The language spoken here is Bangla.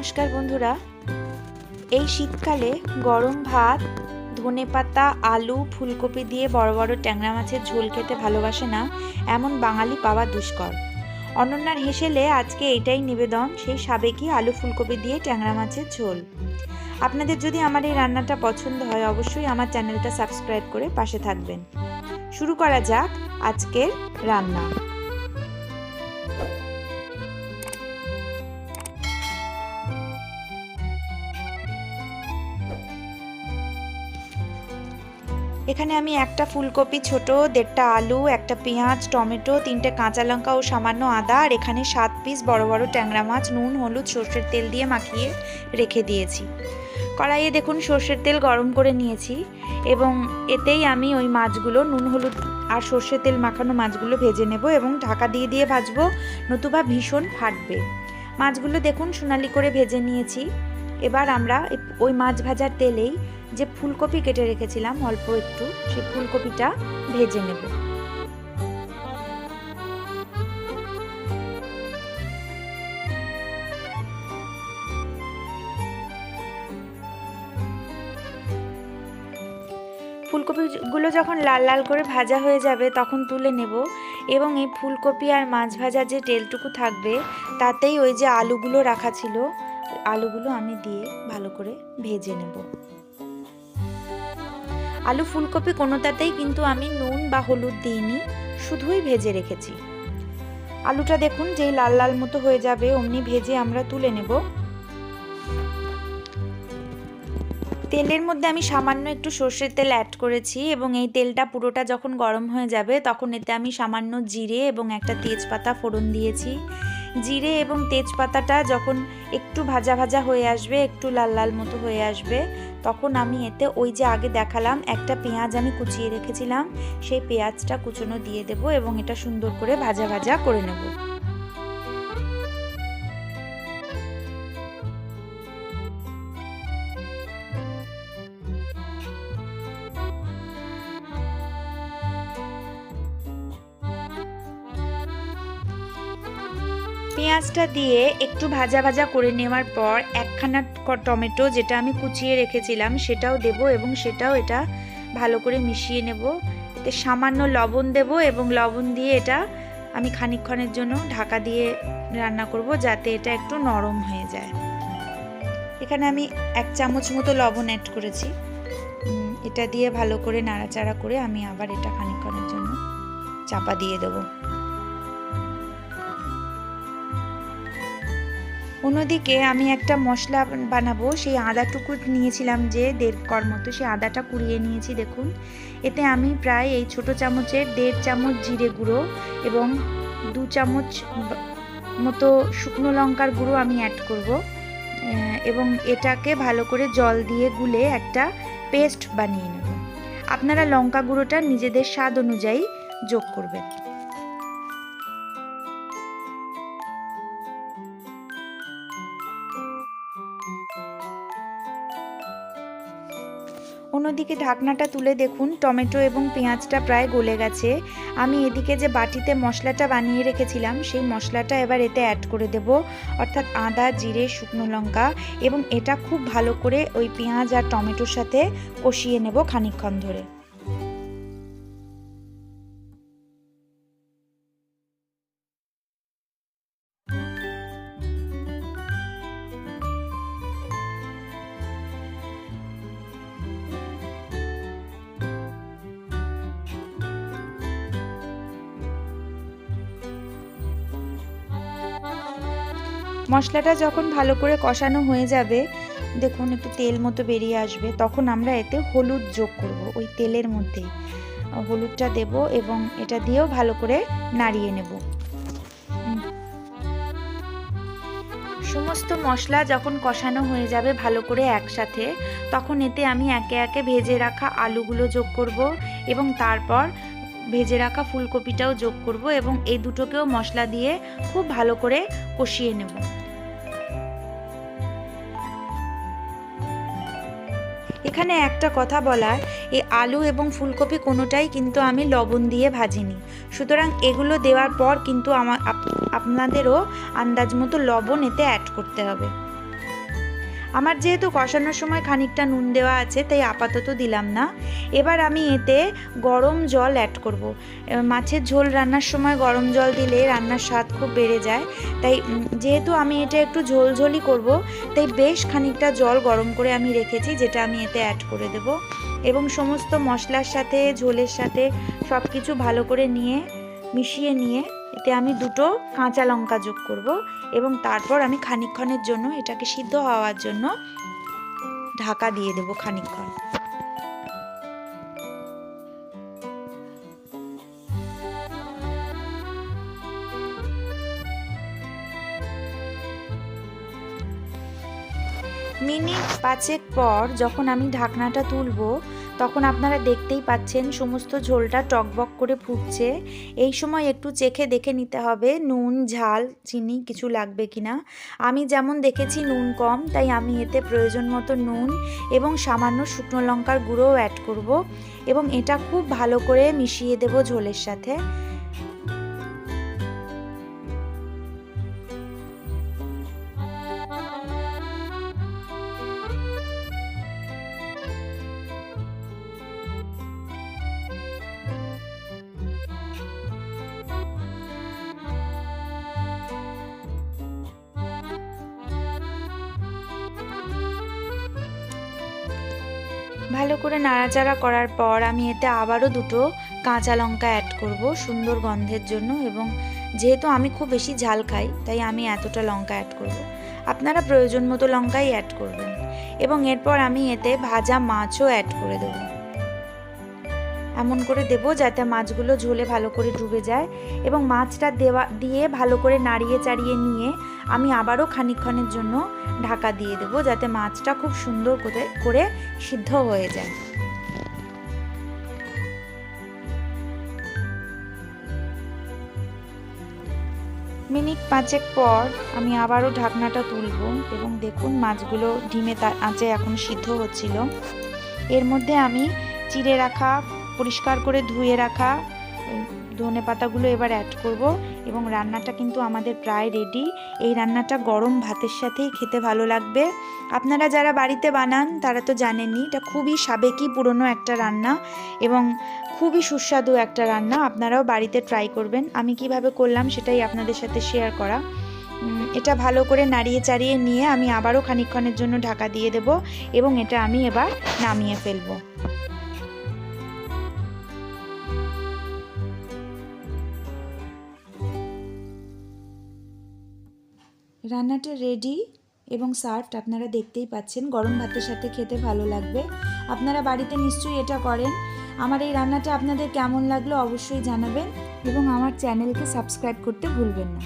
নমস্কার বন্ধুরা। এই শীতকালে গরম ভাত, ধনে পাতা, আলু, ফুলকপি দিয়ে বড় বড় ট্যাংরা মাছের ঝোল খেতে ভালোবাসে না, এমন বাঙালি পাওয়া দুষ্কর। অনন্যার হেসেলে আজকে এটাই নিবেদন, সেই সাবেকি আলু, ফুলকপি দিয়ে ট্যাংরা মাছের ঝোল। আপনাদের যদি আমার এই রান্নাটা পছন্দ হয়, অবশ্যই আমার চ্যানেলটা সাবস্ক্রাইব করে পাশে থাকবেন। শুরু করা যাক আজকের রান্না। এখানে আমি একটা ফুলকপি ছোট, দেড়টা আলু, একটা পেঁয়াজ, টমেটো, তিনটে কাঁচা লঙ্কা ও সামান্য আদা, আর এখানে সাত পিস বড় বড় ট্যাংরা মাছ, নুন, হলুদ, সর্ষের তেল দিয়ে মাখিয়ে রেখে দিয়েছি। কড়াইয়ে দেখুন সর্ষের তেল গরম করে নিয়েছি এবং এতেই আমি ওই মাছগুলো, নুন, হলুদ আর সর্ষের তেল মাখানো মাছগুলো ভেজে নেব এবং ঢাকা দিয়ে দিয়ে ভাজবো, নতুবা ভীষণ ফাটবে। মাছগুলো দেখুন সোনালি করে ভেজে নিয়েছি। এবার আমরা ওই মাছ ভাজার তেলেই যে ফুলকপি কেটে রেখেছিলাম অল্প একটু, সেই ফুলকপিটা ভেজে নেব। ফুলকপিগুলো যখন লাল লাল করে ভাজা হয়ে যাবে, তখন তুলে নেব এবং এই ফুলকপি আর মাছ ভাজার যে তেলটুকু থাকবে, তাতেই ওই যে আলুগুলো রাখা ছিল আলুগুলো আমি দিয়ে ভালো করে ভেজে নেব। আলু ফুলকপি কোনোটাতেই কিন্তু আমি নুন বা হলুদ দিইনি, শুধুই ভেজে রেখেছি। আলুটা দেখুন যেই লাল লাল মতো হয়ে যাবে, অমনি ভেজে আমরা তুলে নেব। তেলের মধ্যে আমি সামান্য একটু সর্ষের তেল অ্যাড করেছি এবং এই তেলটা পুরোটা যখন গরম হয়ে যাবে, তখন এতে আমি সামান্য জিরে এবং একটা তেজপাতা ফোড়ন দিয়েছি। জিরে এবং তেজপাতাটা যখন একটু ভাজা ভাজা হয়ে আসবে, একটু লাল লাল মতো হয়ে আসবে, তখন আমি এতে ওই যে আগে দেখালাম একটা পেঁয়াজ আমি কুচিয়ে রেখেছিলাম, সেই পেঁয়াজটা কুচনো দিয়ে দেব এবং এটা সুন্দর করে ভাজা ভাজা করে নেব। পেঁয়াজটা দিয়ে একটু ভাজা ভাজা করে নেওয়ার পর একখানা টমেটো যেটা আমি কুচিয়ে রেখেছিলাম, সেটাও দেব এবং সেটাও এটা ভালো করে মিশিয়ে নেব। এতে সামান্য লবণ দেব এবং লবণ দিয়ে এটা আমি খানিকক্ষণের জন্য ঢাকা দিয়ে রান্না করব যাতে এটা একটু নরম হয়ে যায়। এখানে আমি এক চামচ মতো লবণ অ্যাড করেছি। এটা দিয়ে ভালো করে নাড়াচাড়া করে আমি আবার এটা খানিকক্ষণের জন্য চাপা দিয়ে দেবো। অন্যদিকে আমি একটা মশলা বানাবো, সেই আদাটুকু নিয়েছিলাম যে দেড় কর মতো, সেই আদাটা কুড়িয়ে নিয়েছি, দেখুন। এতে আমি প্রায় এই ছোট চামচের দেড় চামচ জিরে গুঁড়ো এবং দু চামচ মতো শুকনো লঙ্কার গুঁড়ো আমি অ্যাড করব। এবং এটাকে ভালো করে জল দিয়ে গুলে একটা পেস্ট বানিয়ে নেব। আপনারা লঙ্কা গুঁড়োটা নিজেদের স্বাদ অনুযায়ী যোগ করবেন। অন্যদিকে ঢাকনাটা তুলে দেখুন, টমেটো এবং পেঁয়াজটা প্রায় গলে গেছে। আমি এদিকে যে বাটিতে মশলাটা বানিয়ে রেখেছিলাম, সেই মশলাটা এবার এতে অ্যাড করে দেব। অর্থাৎ আদা, জিরে, শুকনো লঙ্কা এবং এটা খুব ভালো করে ওই পেঁয়াজ আর টমেটোর সাথে কষিয়ে নেব খানিকক্ষণ ধরে। মশলাটা যখন ভালো করে কষানো হয়ে যাবে, দেখুন একটু তেল মতো বেরিয়ে আসবে, তখন আমরা এতে হলুদ যোগ করব ওই তেলের মধ্যে হলুদটা দেব এবং এটা দিয়েও ভালো করে নাড়িয়ে নেব। সমস্ত মশলা যখন কষানো হয়ে যাবে ভালো করে একসাথে, তখন এতে আমি একে একে ভেজে রাখা আলুগুলো যোগ করব এবং তারপর ভেজে রাখা ফুলকপিটাও যোগ করব এবং এই দুটোকেও মশলা দিয়ে খুব ভালো করে কষিয়ে নেব। এখানে একটা কথা বলার, এই আলু এবং ফুলকপি কোনোটাই কিন্তু আমি লবণ দিয়ে ভাজিনি। সুতরাং এগুলো দেওয়ার পর কিন্তু আমার আপনাদেরও আন্দাজ মতো লবণ এতে অ্যাড করতে হবে। আমার যেহেতু কষানোর সময় খানিকটা নুন দেওয়া আছে, তাই আপাতত দিলাম না। এবার আমি এতে গরম জল অ্যাড করব। মাছের ঝোল রান্নার সময় গরম জল দিলে রান্নার স্বাদ খুব বেড়ে যায়। তাই যেহেতু আমি এটা একটু ঝোলঝোলই করব, তাই বেশ খানিকটা জল গরম করে আমি রেখেছি, যেটা আমি এতে অ্যাড করে দেব। এবং সমস্ত মশলার সাথে, ঝোলের সাথে সব কিছু ভালো করে নিয়ে মিশিয়ে নিয়ে এতে আমি দুটো কাঁচা লঙ্কা যোগ করব এবং তারপর আমি খানিকক্ষণের জন্য এটাকে সিদ্ধ হওয়ার জন্য ঢাকা দিয়ে দেবো খানিকক্ষণ। মিনিট পাঁচেক পর যখন আমি ঢাকনাটা তুলবো তখন আপনারা দেখতেই পাচ্ছেন সমস্ত ঝোলটা টকবক করে ফুটছে। এই সময় একটু চেখে দেখে নিতে হবে নুন, ঝাল, চিনি কিছু লাগবে কিনা। আমি যেমন দেখেছি নুন কম, তাই আমি এতে প্রয়োজন মতো নুন এবং সামান্য শুকনো লঙ্কার গুঁড়োও অ্যাড করব এবং এটা খুব ভালো করে মিশিয়ে দেব ঝোলের সাথে। ভালো করে নাড়াচাড়া করার পর আমি এতে আবারও দুটো কাঁচা লঙ্কা অ্যাড করব, সুন্দর গন্ধের জন্য এবং যেহেতু আমি খুব বেশি ঝাল খাই, তাই আমি এতটা লঙ্কা অ্যাড করব। আপনারা প্রয়োজন মতো লঙ্কাই অ্যাড করবেন এবং এরপর আমি এতে ভাজা মাছও অ্যাড করে দেব এমন করে দেব যাতে মাছগুলো ঝোলে ভালো করে ডুবে যায় এবং মাছটা দেওয়া, দিয়ে ভালো করে নাড়িয়ে চাড়িয়ে নিয়ে আমি আবারও খানিকক্ষণের জন্য ঢাকা দিয়ে দেবো যাতে মাছটা খুব সুন্দর করে করে সিদ্ধ হয়ে যায়। মিনিট পাঁচেক পর আমি আবারও ঢাকনাটা তুলব এবং দেখুন মাছগুলো ডিমে তার আঁচে এখন সিদ্ধ হচ্ছিল। এর মধ্যে আমি চিড়ে রাখা পরিষ্কার করে ধুয়ে রাখা ধনে পাতাগুলো এবার অ্যাড করব এবং রান্নাটা কিন্তু আমাদের প্রায় রেডি এই রান্নাটা গরম ভাতের সাথেই খেতে ভালো লাগবে। আপনারা যারা বাড়িতে বানান, তারা তো জানেনই, এটা খুবই সাবেকি পুরনো একটা রান্না এবং খুবই সুস্বাদু একটা রান্না। আপনারাও বাড়িতে ট্রাই করবেন। আমি কীভাবে করলাম সেটাই আপনাদের সাথে শেয়ার করা। এটা ভালো করে নাড়িয়ে চাড়িয়ে নিয়ে আমি আবারও খানিকক্ষণের জন্য ঢাকা দিয়ে দেব এবং এটা আমি এবার নামিয়ে ফেলব। রান্নাটা রেডি এবং সার্ভড আপনারা দেখতেই পাচ্ছেন। গরম ভাতের সাথে খেতে ভালো লাগবে। আপনারা বাড়িতে নিশ্চয়ই এটা করেন। আমার এই রান্নাটা আপনাদের কেমন লাগল অবশ্যই জানাবেন এবং আমার চ্যানেলকে সাবস্ক্রাইব করতে ভুলবেন না।